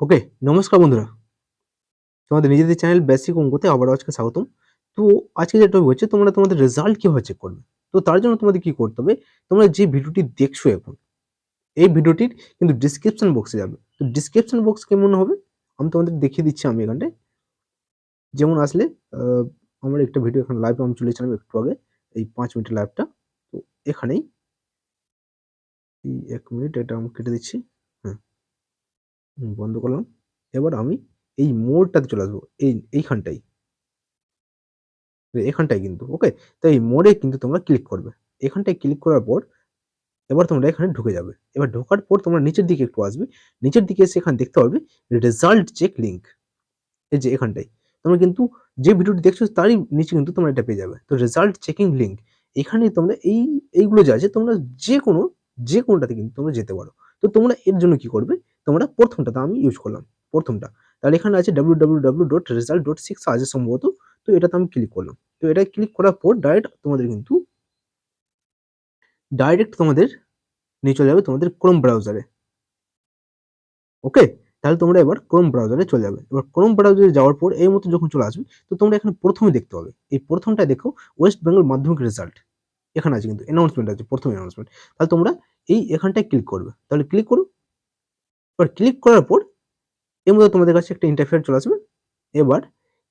ওকে নমস্কার বন্ধুরা। তোমাদের নিজেদের চ্যানেল বেসিক অঙ্কতে আবার আজকে স্বাগতম। তো আজকে যে টপিক হচ্ছে তোমরা তোমাদের রেজাল্ট কীভাবে চেক করবে? তো তার জন্য তোমাদের কি করতে হবে, তোমরা যে ভিডিওটি দেখছ এখন, এই ভিডিওটির কিন্তু ডিসক্রিপশন বক্সে যাবে। তো ডিসক্রিপশন বক্স কেমন হবে, আমি তোমাদের দেখিয়ে দিচ্ছি আমি এখানটায়। যেমন আসলে আমার একটা ভিডিও এখানে লাইভ আমি চলেছিলাম একটু আগে, এই পাঁচ মিনিটের লাইভটা তো এখানেই, এই এক মিনিট, এটা আমি কেটে দিচ্ছি। বন্ধ করলাম। এবার আমি এই মোড়টাতে চলে আসব, এই এইখানটাই এখানটাই কিন্তু ওকে তো এই মোড়ে কিন্তু তোমরা ক্লিক করবে। এখানটায় ক্লিক করার পর এবার তোমরা এখানে ঢুকে যাবে। এবার ঢোকার পর তোমরা নিচের দিকে একটু আসবে। নিচের দিকে এসে এখানে দেখতে পারবে রেজাল্ট চেক লিঙ্ক এই যে এখানটাই তোমরা কিন্তু যে ভিডিওটি দেখছ তারই নিচে কিন্তু তোমরা এটা পেয়ে যাবে। তো রেজাল্ট চেকিং লিঙ্ক এখানে তোমরা এই, এইগুলো যা আছে তোমরা যে কোনো যে কোনোটাতে কিন্তু তোমরা যেতে পারো। তো তোমরা এর জন্য কি করবে? তোমরা প্রথমটাতে আমি ইউজ করলাম, প্রথমটা। তাহলে এখানে আছে W W W dot result dot six আছে সম্ভবত, তো এটাতে আমি ক্লিক করলাম। তো এটা ক্লিক করার পর ডাইরেক্ট তোমাদের কিন্তু ডাইরেক্ট তোমাদের নিয়ে চলে যাবে তোমাদের ক্রোম ব্রাউজারে ওকে তাহলে তোমরা এবার ক্রোম ব্রাউজারে চলে যাবে। এবার ক্রোম ব্রাউজারে যাওয়ার পর এই মতো যখন চলে আসবে, তো তোমরা এখানে প্রথমে দেখতে হবে এই প্রথমটা দেখো ওয়েস্ট বেঙ্গল মাধ্যমিক রেজাল্ট এখানে আছে কিন্তু অ্যানাউন্সমেন্ট আছে, প্রথম অ্যানাউন্সমেন্ট তাহলে তোমরা এই এখানটায় ক্লিক করবে। তাহলে ক্লিক করো এবার ক্লিক করার পর এর মধ্যে তোমাদের কাছে একটা ইন্টারফেয়ার চলে আসবে। এবার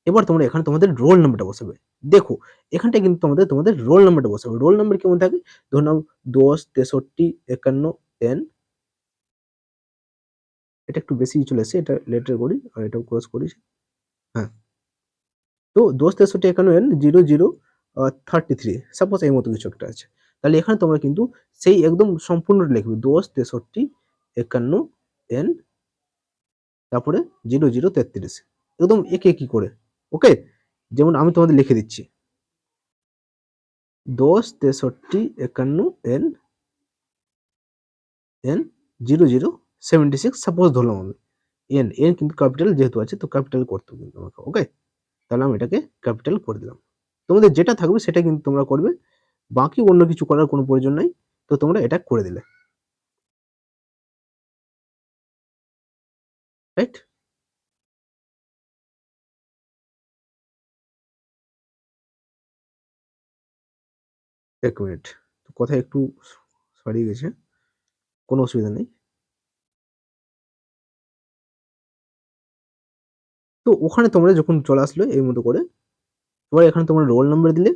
এবার তোমরা এখানে তোমাদের রোল নাম্বারটা বসাবে। দেখো, এখানটায় কিন্তু তোমাদের তোমাদের রোল নাম্বারটা বসাবে। রোল নাম্বার কেমন থাকে? ধরুন নাও দশ, তেষট্টি, একান্ন এন এটা একটু বেশি চলে এসেছে এটা লেটার করি, আর এটাও ক্রস করি। হ্যাঁ। তো দশ, তেষট্টি, একান্ন N zero zero thirty three suppose এই মতো কিছু একটা আছে। তাহলে এখানে তোমরা কিন্তু সেই একদম সম্পূর্ণটা লিখবে দশ, তেষট্টি, একান্ন, এন, তারপরে জিরো জিরো, তেত্রিশ। একদম একে একই করে, ওকে? যেমন আমি তোমাদের লিখে দিচ্ছি। দশ, তেষট্টি, একান্ন, N N, zero zero, seventy six, suppose ধরলাম আমি। এন এন কিন্তু ক্যাপিটাল যেহেতু আছে, তো ক্যাপিটাল করতে কিন্তু আমাকে ওকে? তাহলে আমি এটাকে ক্যাপিটাল করে দিলাম। তোমাদের যেটা থাকবে সেটা কিন্তু তোমরা করবে। বাকি অন্য কিছু করার কোনো প্রয়োজন নাই। তো তোমরা এটা করে দিলে। রাইট এক মিনিট। তো কথা একটু সরিয়ে গেছে। কোনো অসুবিধা নেই। তো ওখানে তোমরা যখন চলে আসলো এই মতো করে এবার এখানে তোমরা রোল নাম্বার দিলে।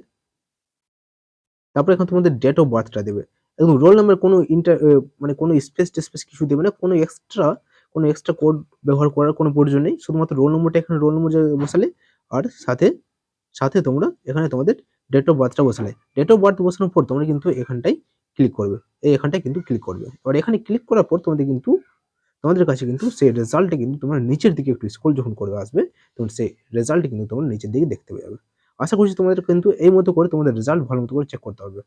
তারপরে এখানে তোমাদের ডেট অফ বার্থটা দেবে। একদম রোল নাম্বার কোনো ইন্টার মানে কোনো স্পেস টেস্পেস কিছু দেবে না, কোনো এক্সট্রা কোনো এক্সট্রা কোড ব্যবহার করার কোনো প্রয়োজন নেই। শুধুমাত্র রোল নম্বরটা এখানে রোল নম্বর বসালে, আর সাথে সাথে তোমরা এখানে তোমাদের ডেট অফ বার্থটা বসালে। ডেট অফ বার্থ বসানোর পর তোমরা কিন্তু এখানটাই ক্লিক করবে। এই এখানটায় কিন্তু ক্লিক করবে। এবার এখানে ক্লিক করার পর তোমাদের কিন্তু, তোমাদের কাছে কিন্তু সেই রেজাল্টটা কিন্তু তোমরা নিচের দিকে একটু স্ক্রল যখন করে আসবে, তখন সেই রেজাল্টে কিন্তু তোমরা নিচের দিকে দেখতে পাবে। আশা করছি তোমাদের কিন্তু এই মতো করে তোমাদের রেজাল্ট ভালো মতো করে চেক করতে হবে।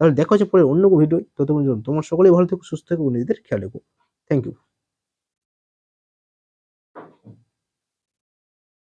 তাহলে দেখা হচ্ছে পরে অন্য ভিডিও ততক্ষণ তোমার সকলেই ভালো থেকো, সুস্থ থেকো, নিজেদের খেয়াল রেখো। Thank you